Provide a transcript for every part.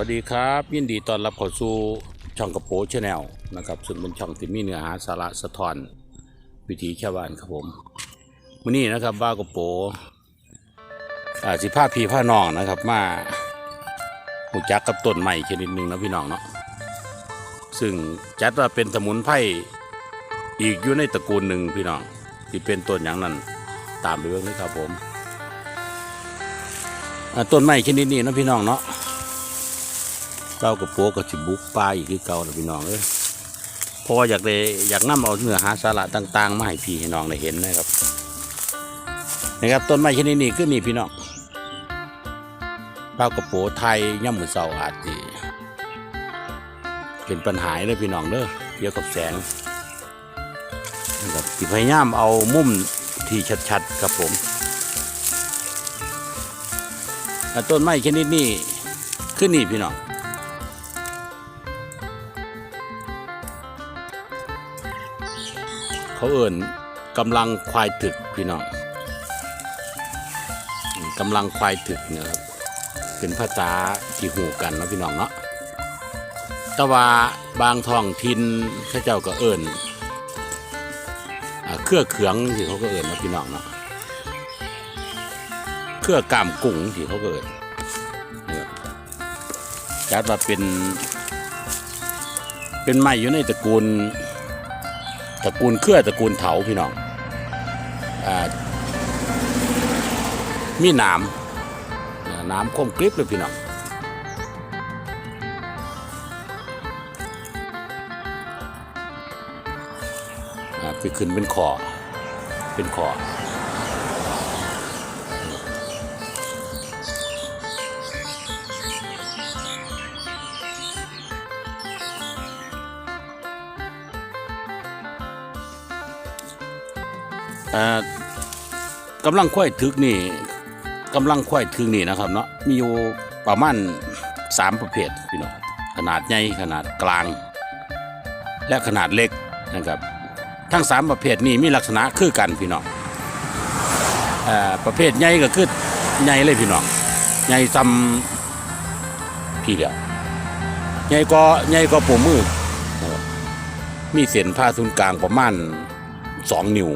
วัสดีครับ ยินดีต้อนรับเข้าสู่ช่องกระโปงชาแนลนะครับซึ่งเป็นช่องที่มีเนื้อหาสาระสะท้อนวิถีชาวบ้านครับผมวันนี้นะครับบ้ากระโปอ่าสิผ้าพีผ้านองนะครับมาหูจักกับต้นใหม่ชนิดหนึ่งนะพี่น้องเนาะซึ่งจัดว่าเป็นสมุนไพรอีกอยู่ในตระกูลหนึ่งพี่น้องที่เป็นต้นอย่างนั้นตามไปเรื่องนี้ครับผมต้นไม้ชนิดนี้นะพี่น้องเนาะ เก้ากับโป๊กกับสิบุกปลาอีกคือเก่านะพี่น้องเอ้ยเพราะว่าอยากได้อยากนำเอาเนื้อหาสาระต่างๆมาให้พี่ให้น้องได้เห็นนะครับนะครับต้นไม้ชนิดนี้คือนี่พี่น้องเก้ากับโปไทยย่ำมือเสาอาจจะเป็นปัญหาเลยพี่น้องเด้อเกี่ยวกับแสงนะครับที่พยายามเอามุมที่ชัดๆครับผมอ่ต้นไม้ชนิดนี้คือนี่พี่น้อง เขาเอิ่นกำลังควายถึกพี่น้องกำลังควายถึกเนี่ยครับเป็นภาษาที่หูกันนะพี่น้องเนาะแต่ว่าบางท้องถิ่นเขาเจ้าก็เอิ่นเครือเขืองที่เขาก็เอิ่นนะพี่น้องเนาะเครือกามกุ้งที่เขาก็เอิ่นเนี่ยจัดว่าเป็น เป็นไม้อยู่ในตระกูล ตระกูลเครือตระกูลเถาพี่น้องอมีหน้ำอ่าน้ำคมกริบเลยพี่น้องไปขึ้นเป็นคอเป็นคอ กำลังควายถึกนี่กำลังควายถึกนี่นะครับเนาะมีอยู่ประมาณสามประเภทพี่น้องขนาดใหญ่ขนาดกลาง และขนาดเล็กนะครับ ทั้งสามประเภทนี้มีลักษณะคือกันพี่น้องอประเภทใหญ่ก็คือใหญ่เลยพี่น้องใหญ่ซ้ำพี่เดียวใหญ่ก็ใหญ่ก็ผมมือมีเส้นผ่าศูนย์กลางประมาณสองนิ้ว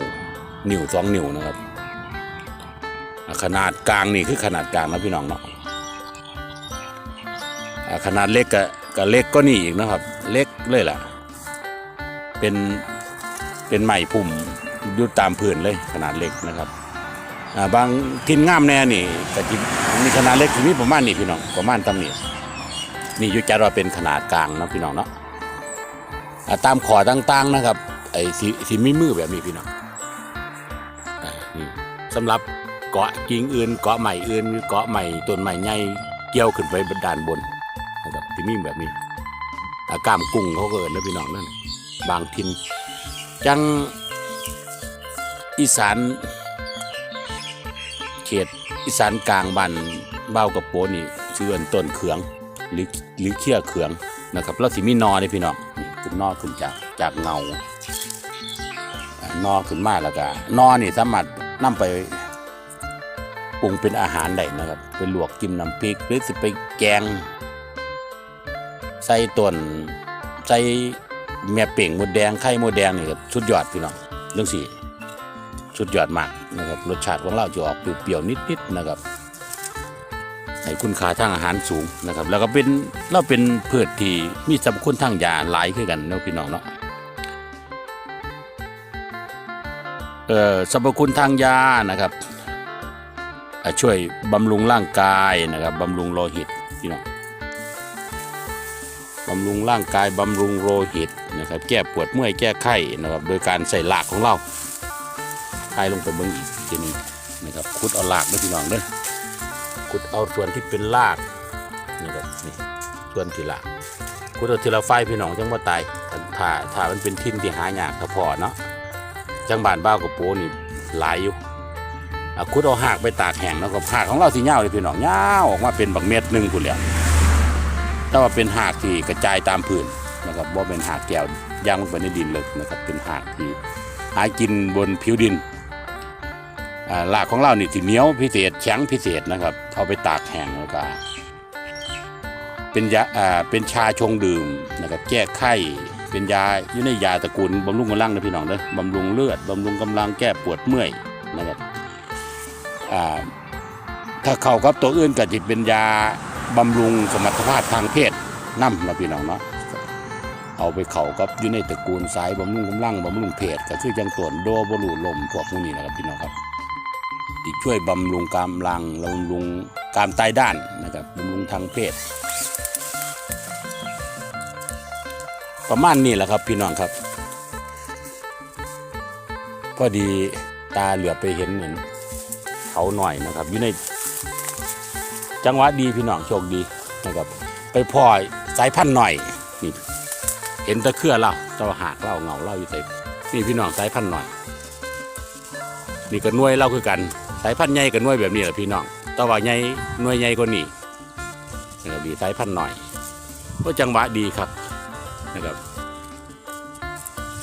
นิ้วสองนิ้วนะครับ ขนาดกลางนี่คือขนาดกลางนะพี่น้องเนาะขนาดเล็กก็ก็เล็กก็นี่อีกนะครับ เล็กเลยล่ะ เป็นเป็นไม้พุ่มยู่ตามพื้นเลยขนาดเล็กนะครับบางทินง่ามแน่นี่ก็จิมีขนาดเล็กที่มีประมาณนี้พี่น้องประมาณตำนี้นี่อยุจัดว่าเป็นขนาดกลางนะพี่น้องเนาะตามขอต่างๆนะครับไอ้สีสีมีมือแบบนี้พี่น้อง สำหรับเกาะกิ่งอื่น เกาะใหม่อื่นเกาะใหม่ต้นใหม่ใหญ่เกี่ยวขึ้นไปบนด้านบนนะครับที่มีแบบนี้อากามกุ้งเขาเอินนะพี่น้องนั่นบางทินจังอีสานเขตอีสานกลางบ้านเบ้ากับโปนี่ชื่อต้นเขืองหรือหรือเขี้ยเขืองนะครับแล้วสิมีนอเลยพี่น้องนี่ขึ้นนอขึ้นจากจากเงานอขึ้นมาแล้วก็นอนี่สามารถ นำไปปรุงเป็นอาหารได้นะครับ ไปลวกจิ้มน้ำพริกหรือสิไปแกง ใส่ต้นใส่แม่เป่งหมดแดงไข่หมดแดงนี่ครับสุดยอดพี่น้องเรื่องสี่สุดยอดมากนะครับรสชาติของเราจะออกเปรี้ยวๆนิดๆนะครับให้คุณค่าทางอาหารสูงนะครับ แล้วก็เป็นเราเป็นพืชที่มีสรรพคุณทางยาหลายคือกันเนาะพี่น้องเนาะ สรรพคุณทางยานะครับช่วยบำรุงร่างกายนะครับบำรุงโลหิตพี่น้องบำรุงร่างกายบำรุงโลหิตนะครับ แก้ปวดเมื่อยแก้ไข้นะครับ โดยการใส่หลากของเราคายลงไปเบิ้งอีกทีนึงนะครับขุดเอาหลากนะพี่น้องเด้อขุดเอาส่วนที่เป็นรากนะครับนี่ส่วนที่หลากขุดเอาทีละไฟพี่น้องจังว่าตายถ้าถ้ามันเป็นทินที่หายากถ้าพอเนาะ จังบานบ้าวกับโปนี่หลายอยู่อะคุดเอาหากไปตากแห้งแล้วก็หากของเราสีเงาเลยพี่น้องเงาออกมาเป็นบักเม็ดหนึ่งคุณแล้วแต่ว่าเป็นหากที่กระจายตามพื้นนะครับว่าเป็นหากแก้วย่างลงไปในดินเลยนะครับเป็นหากที่หากินบนผิวดินอ่าหลากของเรานี่ที่เหนียวพิเศษแข็งพิเศษนะครับเอาไปตากแห้งแล้วก็เป็นยาเป็นชาชงดื่มนะครับแก้ไข้ เป็นยาอยู่ในยาตระกูลบำรุงกำลังนะพี่น้องเด้อบำรุงเลือดบำรุงกำลังแก้ปวดเมื่อยนะครับถ้าเข้ากับตัวอื่นก็จะเป็นยาบำรุงสมรรถภาพทางเพศนำนะพี่น้องเนาะเอาไปเข้ากับอยู่ในตระกูลสายบำรุงกำลังบำรุงเพศก็คือจังตวนโดบรูลมพวกพวกนี้นะครับพี่น้องครับที่ช่วยบำรุงกำลังบำรุงการตายด้านนะครับบำรุงทางเพศ ประมาณนี้แหละครับพี่น้องครับ พอดีตาเหลือไปเห็นเหมือนเขาหน่อยนะครับ อยู่ในจังหวะดีพี่น้องโชคดีนะครับ ไปพ่อสายพันธุ์หน่อยนี่เห็นตะเครือเราตะหากเราเงาเราอยู่ใส่นี่พี่น้องสายพันธุ์หน่อย นี่ก็น่วยเราคือกัน สายพันธุ์ใหญ่กับน่วยแบบนี้แหละพี่น้องต่ว่าใหญ่น่วยใหญ่กว่านี้นะครับมีสายพันธุ์หน่อยก็จังหวะดีครับ นะครับ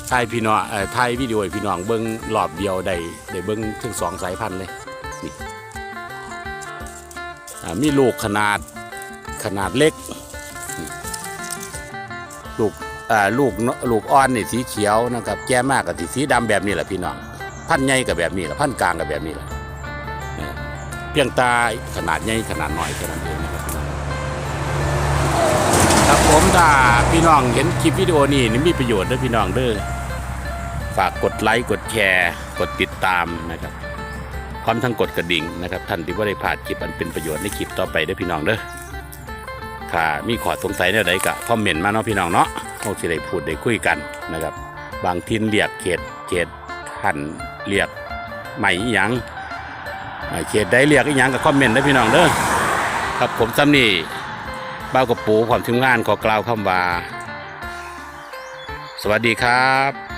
ถ่ายพี่น้องเอ่อถ่ายวิดีโอพี่น้องเบิ้งรอบเดียวได้ได้เบิ้งถึงสองสายพันธุ์เลยนี่มีลูกขนาดขนาดเล็กลูกลูกลูกอ่อนนี่สีเขียวนะครับ แก่มากกับสีดำแบบนี้แหละพี่น้อง พันธุ์ใหญ่กับแบบนี้แหละพันธุ์กลางกับแบบนี้แหละเพียงตาขนาดใหญ่ขนาดน้อยแค่นั้นเองนะครับพี่น้อง ครับผมถ้าพี่น้องเห็นคลิปวิดีโอนี้นี่มีประโยชน์ด้วยพี่น้องเด้อฝากกดไลค์กดแชร์ กดติดตามนะครับพร้อมทั้งกดกระดิ่งนะครับท่านที่ว่าได้ผ่านคลิปอันเป็นประโยชน์ในคลิปต่อไปด้อพี่น้องเด้อถ้ามีขอสงสัยแนวใดก็คอมเมนต์มาเนาะพี่น้องเนาะเขาจะได้พูดได้คุยกันนะครับ บางทินเรียกเขตเขตท่านเรียกใหม่ยังเขตได้เรียกอีหยังกับคอมเมนต์ได้พี่น้องเด้อครับผมซ้ำนี่ บ้าวกับปูความทีมงานขอกล่าวคำว่า สวัสดีครับ